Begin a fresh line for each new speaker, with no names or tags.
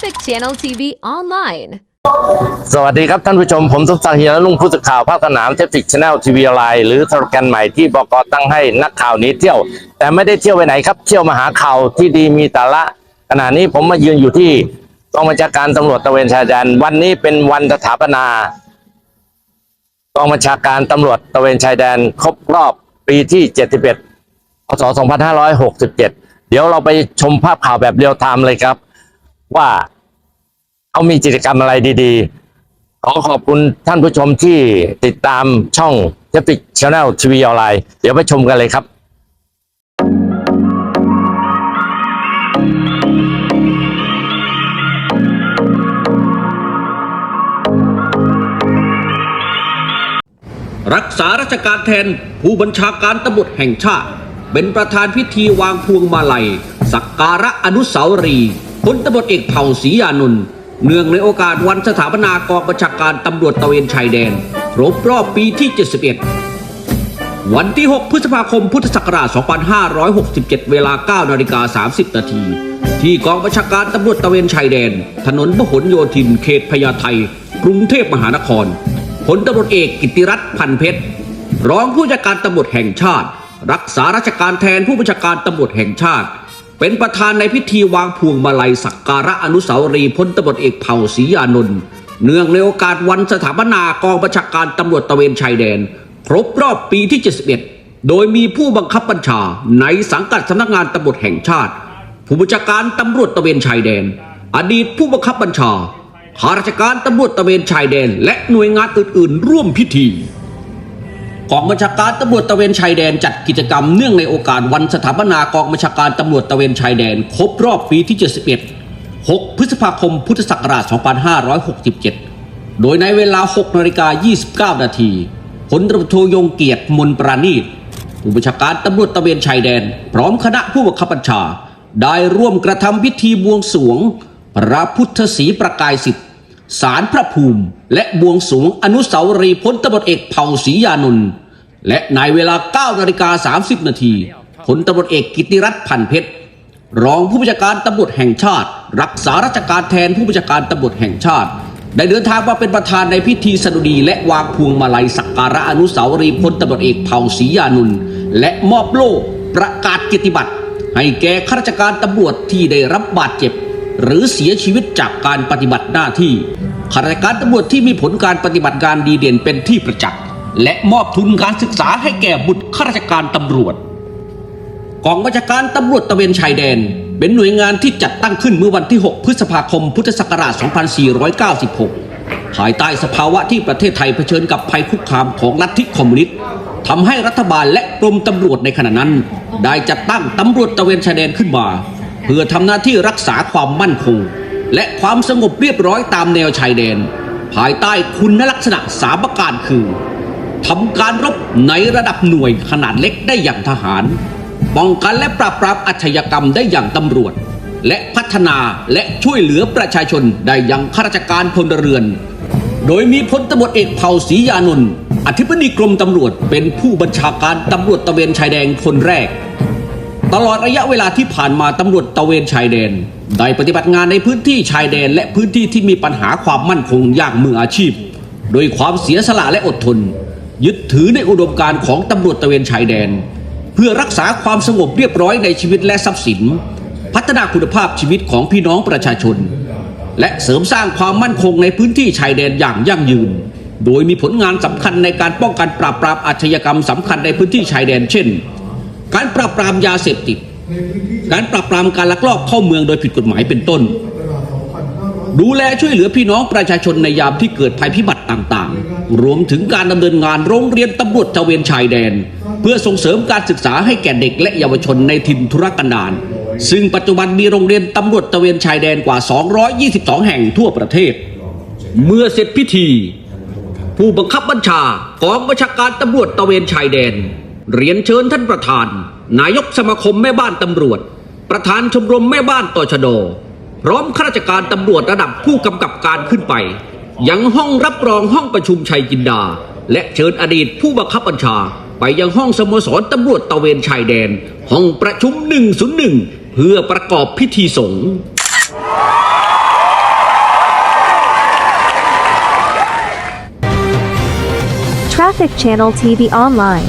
Traffic Channel TV online.
สวัสดีครับท่านผู้ชม ผมสมศักดิ์เฮียรุ่งผู้สื่อข่าวภาคสนามเทปติกชแนลทีวีออนไลน์หรือสโลแกนใหม่ที่บกตั้งให้นักข่าวนี้เที่ยว แต่ไม่ได้เที่ยวไปไหนครับ เที่ยวมาหาข่าวที่ดีมีแต่ละขณะนี้ผมมายืนอยู่ที่กองบัญชาการตำรวจตะเวนชายแดนวันนี้เป็นวันสถาปนากองบัญชาการตำรวจตะเวนชายแดนครบรอบปีที่ 71พศ2567 เดี๋ยวเราไปชมภาพข่าวแบบเรียลไทม์เลยครับ ว่าเขามีกิจกรรมอะไรดีๆ ขอขอบคุณท่านผู้ชมที่ติดตามช่องเทปิกช n แนลทีวีออนไลน์เดี๋ยวไปชมกันเลยครับ
รักษาราชการแทนผู้บัญชาการตำรวจแห่งชาติ เป็นประธานพิธีวางพวงมาลัย สักการะอนุสาวรีย์ พลตำรวจเอกเผ่าศรียานนท์เนื่องในโอกาสวันสถาปนากองบัญชาการตำรวจตะเวนชายแดน ครบรอบปีที่ 71 วันที่ 6 พฤษภาคม พุทธศักราช 2567 เวลา 9 นาฬิกา 30 นาที ที่กองบัญชาการตำรวจตะเวนชายแดน ถนนพหลโยธิน เขตพญาไทกรุงเทพมหานคร พลตำรวจเอกกิติรัตน์พันเพชร รองผู้จัดการตำรวจแห่งชาติ รักษาราชการแทนผู้บัญชาการตำรวจแห่งชาติ เป็นประธานในพิธีวางพวงมาลัยสักการะอนุสาวรีย์พลตำรวจเอกเผ่าศรียานนท์เนื่องในโอกาสวันสถาปนากองบัญชาการตำรวจตะเวนชายแดน ครบรอบปีที่ 71 โดยมีผู้บังคับบัญชาในสังกัดสำนักงานตำรวจแห่งชาติ ผู้บัญชาการตำรวจตะเวนชายแดน อดีตผู้บังคับบัญชาข้าราชการตำรวจตะเวนชายแดน และหน่วยงานอื่น ๆ ร่วมพิธี กองบัญชาการตำรวจตะเวนชายแดนจัดกิจกรรมเนื่องในโอกาสวันสถาปนากองบัญชาการตำรวจตะเวนชายแดน ครบรอบปีที่ 71 6 พฤษภาคม พุทธศักราช 2567 โดยในเวลา 6 นาฬิกา 29 นาทีพลตำรวจโทยงเกียรติมนปราณีตผู้บัญชาการตำรวจตะเวนชายแดน พร้อมคณะผู้บังคับบัญชา ได้ร่วมกระทำพิธีบวงสรวง พระพุทธศรีประกายสิทธิ สารพระภูมิ และบวงสรวงอนุสาวรีย์พลตำรวจเอกเผ่าศรียานนท์และในเวลา9นาฬิกา30 นาทีพลตำรวจเอกกิติรัตน์พันเพชรรองผู้บัญชาการตำรวจแห่งชาติ รักษาราชการแทนผู้บัญชาการตำรวจแห่งชาติ ได้เดินทางมาเป็นประธานในพิธีสดุดี และวางพวงมาลัยสักการะอนุสาวรีย์พลตำรวจเอกเผ่าศรียานนท์และมอบโล่ประกาศเกียรติบัตรให้แก่ข้าราชการตำรวจที่ได้รับบาดเจ็บ หรือเสียชีวิตจากการปฏิบัติหน้าที่ข้าราชการตำรวจที่มีผลการปฏิบัติการดีเด่นเป็นที่ประจักษ์และมอบทุนการศึกษาให้แก่บุตรข้าราชการตำรวจกองบัญชาการตำรวจตะเวนชายแดน เป็นหน่วยงานที่จัดตั้งขึ้นเมื่อวันที่ 6 พฤษภาคม พุทธศักราช 2496 ภายใต้สภาวะที่ประเทศไทยเผชิญกับภัยคุกคามของลัทธิคอมมิวนิสต์ทำให้รัฐบาลและกรมตำรวจในขณะนั้น ได้จัดตั้งตำรวจตะเวนชายแดนขึ้นมา เพื่อทำหน้าที่รักษาความมั่นคง และความสงบเรียบร้อยตามแนวชายแดน ภายใต้คุณลักษณะสามประการคือทำการรบในระดับหน่วยขนาดเล็กได้อย่างทหาร ป้องกันและปราบปรามอาชญากรรมได้อย่างตำรวจ และพัฒนาและช่วยเหลือประชาชนได้อย่างข้าราชการพลเรือน โดยมีพลตำรวจเอกเผ่าศรียานนท์อธิบดีกรมตำรวจเป็นผู้บัญชาการตำรวจตะเวนชายแดนคนแรก ตลอดระยะเวลาที่ผ่านมาตำรวจตะเวนชายแดน ได้ปฏิบัติงานในพื้นที่ชายแดน และพื้นที่ที่มีปัญหาความมั่นคงอย่างมืออาชีพ โดยความเสียสละและอดทน ยึดถือในอุดมการณ์ของตำรวจตะเวนชายแดน เพื่อรักษาความสงบเรียบร้อยในชีวิตและทรัพย์สิน พัฒนาคุณภาพชีวิตของพี่น้องประชาชน และเสริมสร้างความมั่นคงในพื้นที่ชายแดนอย่างยั่งยืน โดยมีผลงานสำคัญในการป้องกันปราบปรามอาชญากรรมสำคัญในพื้นที่ชายแดนเช่น การปราบปรามยาเสพติด การปราบปรามการลักลอบเข้าเมืองโดยผิดกฎหมายเป็นต้น ดูแลช่วยเหลือพี่น้องประชาชนในยามที่เกิดภัยพิบัติต่างๆ รวมถึงการดำเนินงานโรงเรียนตำรวจตระเวนชายแดน เพื่อส่งเสริมการศึกษาให้แก่เด็กและเยาวชนในถิ่นธุรกันดารซึ่งปัจจุบันมีโรงเรียนตำรวจตระเวนชายแดนกว่า 222 แห่งทั่วประเทศ เมื่อเสร็จพิธี ผู้บังคับบัญชากองบัญชาการตำรวจตระเวนชายแดน เรียนเชิญท่านประธาน นายกสมาคมแม่บ้านตำรวจ ประธานชมรมแม่บ้านตชดพร้อมข้าราชการตำรวจระดับผู้กำกับการขึ้นไป ยังห้องรับรองห้องประชุมชัยจินดา และเชิญอดีตผู้บังคับบัญชา ไปยังห้องสโมสรตำรวจตะเวนชายแดน ห้องประชุม 101 เพื่อประกอบพิธีสงฆ์
Traffic Channel TV Online